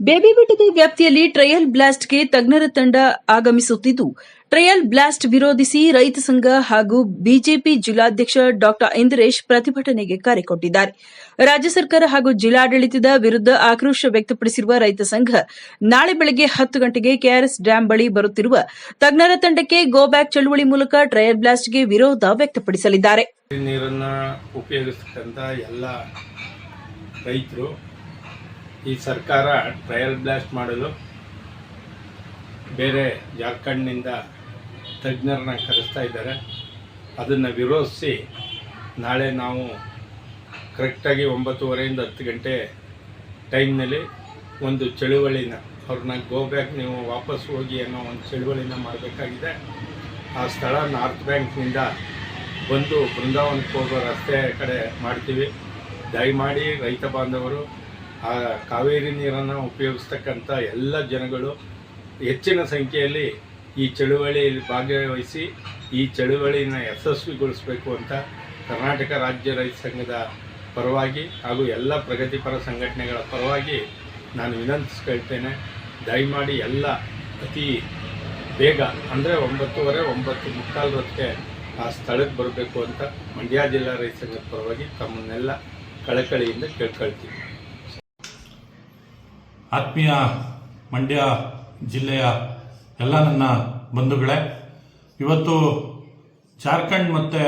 Baby ವ್ಯಾಪ್ತಿಯಲ್ಲಿ trial ಬ್ಲಾಸ್ಟ್ಗೆ ತಜ್ಞರ ತಂಡ ಆಗಮಿಸುತ್ತಿದ್ದು, ಟ್ರಯಲ್ ಬ್ಲಾಸ್ಟ್ ವಿರೋಧಿಸಿ ರೈತ ಸಂಘ ಹಾಗೂ ಬಿಜೆಪಿ ಜಿಲ್ಲಾಧ್ಯಕ್ಷ ಡಾ ಇಂದ್ರೇಶ್ ಪ್ರತಿಭಟನೆಗೆ ಕರೆ ಕೊಟ್ಟಿದ್ದಾರೆ. ರಾಜ್ಯ ಸರ್ಕಾರ ಹಾಗೂ ಜಿಲ್ಲಾಡಳಿತದ ವಿರುದ್ಧ ಆಕ್ರೋಶ ವ್ಯಕ್ತಪಡಿಸಿರುವ ರೈತ ಸಂಘ, ನಾಳೆ ಬೆಳಗ್ಗೆ ಹತ್ತು ಗಂಟೆಗೆ ಕೆಆರ್ಎಸ್ ಡ್ಯಾಂ ಬಳಿ ಬರುತ್ತಿರುವ ತಜ್ಞರ ತಂಡಕ್ಕೆ ಗೋ ಬ್ಯಾಕ್ ಚಳುವಳಿ ಮೂಲಕ ಟ್ರಯಲ್ ಬ್ಲಾಸ್ಟ್ಗೆ ವಿರೋಧ ವ್ಯಕ್ತಪಡಿಸಲಿದ್ದಾರೆ ನೀರನ್ನು ಉಪಯೋಗಿಸ್ತಕ್ಕಂಥ ಎಲ್ಲ ರೈತರು ಈ ಸರ್ಕಾರ ಟ್ರಯಲ್ ಬ್ಲಾಸ್ಟ್ ಮಾಡಲು ಬೇರೆ ಜಾರ್ಖಂಡ್ನಿಂದ ತಜ್ಞರನ್ನ ಕರೆಸ್ತಾ ಇದ್ದಾರೆ. ಅದನ್ನು ವಿರೋಧಿಸಿ ನಾಳೆ ನಾವು ಕರೆಕ್ಟಾಗಿ ಒಂಬತ್ತುವರೆಯಿಂದ ಹತ್ತು ಗಂಟೆ ಟೈಮ್ನಲ್ಲಿ ಒಂದು ಚಳುವಳಿನ, ಅವ್ರನ್ನ ಗೋ ಬ್ಯಾಕ್ ನೀವು ವಾಪಸ್ ಹೋಗಿ ಅನ್ನೋ ಒಂದು ಚಳುವಳಿನ ಮಾಡಬೇಕಾಗಿದೆ. ಆ ಸ್ಥಳ ನಾರ್ತ್ ಬ್ಯಾಂಕ್ನಿಂದ ಬಂದು ಬೃಂದಾವನಕ್ಕೆ ಹೋಗೋ ರಸ್ತೆ ಕಡೆ ಮಾಡ್ತೀವಿ. ದಯಮಾಡಿ ರೈತ ಬಾಂಧವರು ಆ ಕಾವೇರಿ ನೀರನ್ನು ಉಪಯೋಗಿಸ್ತಕ್ಕಂಥ ಎಲ್ಲ ಜನಗಳು ಹೆಚ್ಚಿನ ಸಂಖ್ಯೆಯಲ್ಲಿ ಈ ಚಳುವಳಿಯಲ್ಲಿ ಭಾಗವಹಿಸಿ ಈ ಚಳುವಳಿನ ಯಶಸ್ವಿಗೊಳಿಸಬೇಕು ಅಂತ ಕರ್ನಾಟಕ ರಾಜ್ಯ ರೈತ ಸಂಘದ ಪರವಾಗಿ ಹಾಗೂ ಎಲ್ಲ ಪ್ರಗತಿಪರ ಸಂಘಟನೆಗಳ ಪರವಾಗಿ ನಾನು ವಿನಂತಿಸ್ಕೊಳ್ತೇನೆ. ದಯಮಾಡಿ ಎಲ್ಲ ಅತಿ ಬೇಗ, ಅಂದರೆ ಒಂಬತ್ತುವರೆ, ಒಂಬತ್ತು ಮುಕ್ಕಾಲು ಹೊತ್ತಿಗೆ ಆ ಸ್ಥಳಕ್ಕೆ ಬರಬೇಕು ಅಂತ ಮಂಡ್ಯ ಜಿಲ್ಲಾ ರೈತ ಸಂಘದ ಪರವಾಗಿ ತಮ್ಮನ್ನೆಲ್ಲ ಕಳಕಳಿಯಿಂದ ಕೇಳ್ಕೊಳ್ತೀವಿ ಆತ್ಮೀಯ, ಮಂಡ್ಯ ಜಿಲ್ಲೆಯ ಎಲ್ಲ ನನ್ನ ಬಂಧುಗಳೇ, ಇವತ್ತು ಜಾರ್ಖಂಡ್ ಮತ್ತು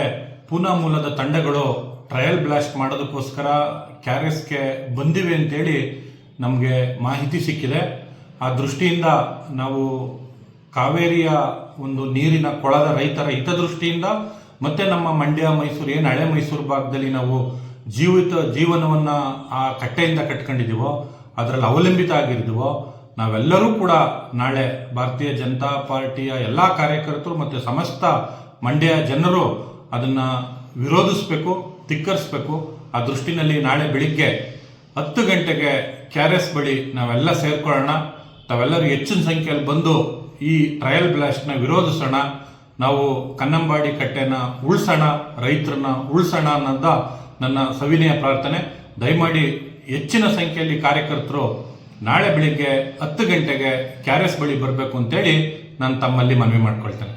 ಪೂನಾ ಮೂಲದ ತಂಡಗಳು ಟ್ರಯಲ್ ಬ್ಲಾಸ್ಟ್ ಮಾಡೋದಕ್ಕೋಸ್ಕರ ಕ್ಯಾರಿಯರ್ಸ್ಗೆ ಬಂದಿವೆ ಅಂತೇಳಿ ನಮಗೆ ಮಾಹಿತಿ ಸಿಕ್ಕಿದೆ. ಆ ದೃಷ್ಟಿಯಿಂದ ನಾವು ಕಾವೇರಿಯ ಒಂದು ನೀರಿನ ಕೊಳದ ರೈತರ ಹಿತದೃಷ್ಟಿಯಿಂದ ಮತ್ತೆ ನಮ್ಮ ಮಂಡ್ಯ, ಮೈಸೂರು, ಏನು ಹಳೆ ಮೈಸೂರು ಭಾಗದಲ್ಲಿ ನಾವು ಜೀವಿತ ಜೀವನವನ್ನು ಆ ಕಟ್ಟೆಯಿಂದ ಕಟ್ಕೊಂಡಿದ್ದೀವೋ ಅದರಲ್ಲಿ ಅವಲಂಬಿತ ಆಗಿರ್ತೀವೋ, ನಾವೆಲ್ಲರೂ ಕೂಡ ನಾಳೆ ಭಾರತೀಯ ಜನತಾ ಪಾರ್ಟಿಯ ಎಲ್ಲ ಕಾರ್ಯಕರ್ತರು ಮತ್ತು ಸಮಸ್ತ ಮಂಡ್ಯ ಜನರು ಅದನ್ನು ವಿರೋಧಿಸಬೇಕು, ಧಿಕ್ಕರಿಸಬೇಕು. ಆ ದೃಷ್ಟಿನಲ್ಲಿ ನಾಳೆ ಬೆಳಿಗ್ಗೆ ಹತ್ತು ಗಂಟೆಗೆ ಕ್ಯಾರೆಸ್ ಬಳಿ ನಾವೆಲ್ಲ ಸೇರ್ಕೊಳ್ಳೋಣ. ತಾವೆಲ್ಲರೂ ಹೆಚ್ಚಿನ ಸಂಖ್ಯೆಯಲ್ಲಿ ಬಂದು ಈ ಟ್ರಯಲ್ ಬ್ಲಾಸ್ಟ್ನ ವಿರೋಧಿಸೋಣ. ನಾವು ಕನ್ನಂಬಾಡಿ ಕಟ್ಟೆನ ಉಳಿಸೋಣ, ರೈತರನ್ನ ಉಳಿಸೋಣ ಅನ್ನೋದ ನನ್ನ ಸವಿನಯ ಪ್ರಾರ್ಥನೆ. ದಯಮಾಡಿ ಹೆಚ್ಚಿನ ಸಂಖ್ಯೆಯಲ್ಲಿ ಕಾರ್ಯಕರ್ತರು ನಾಳೆ ಬೆಳಿಗ್ಗೆ ಹತ್ತು ಗಂಟೆಗೆ ಕ್ಯಾರೆಸ್ ಬಳಿ ಬರಬೇಕು ಅಂತೇಳಿ ನಾನು ತಮ್ಮಲ್ಲಿ ಮನವಿ ಮಾಡ್ಕೊಳ್ತೇನೆ.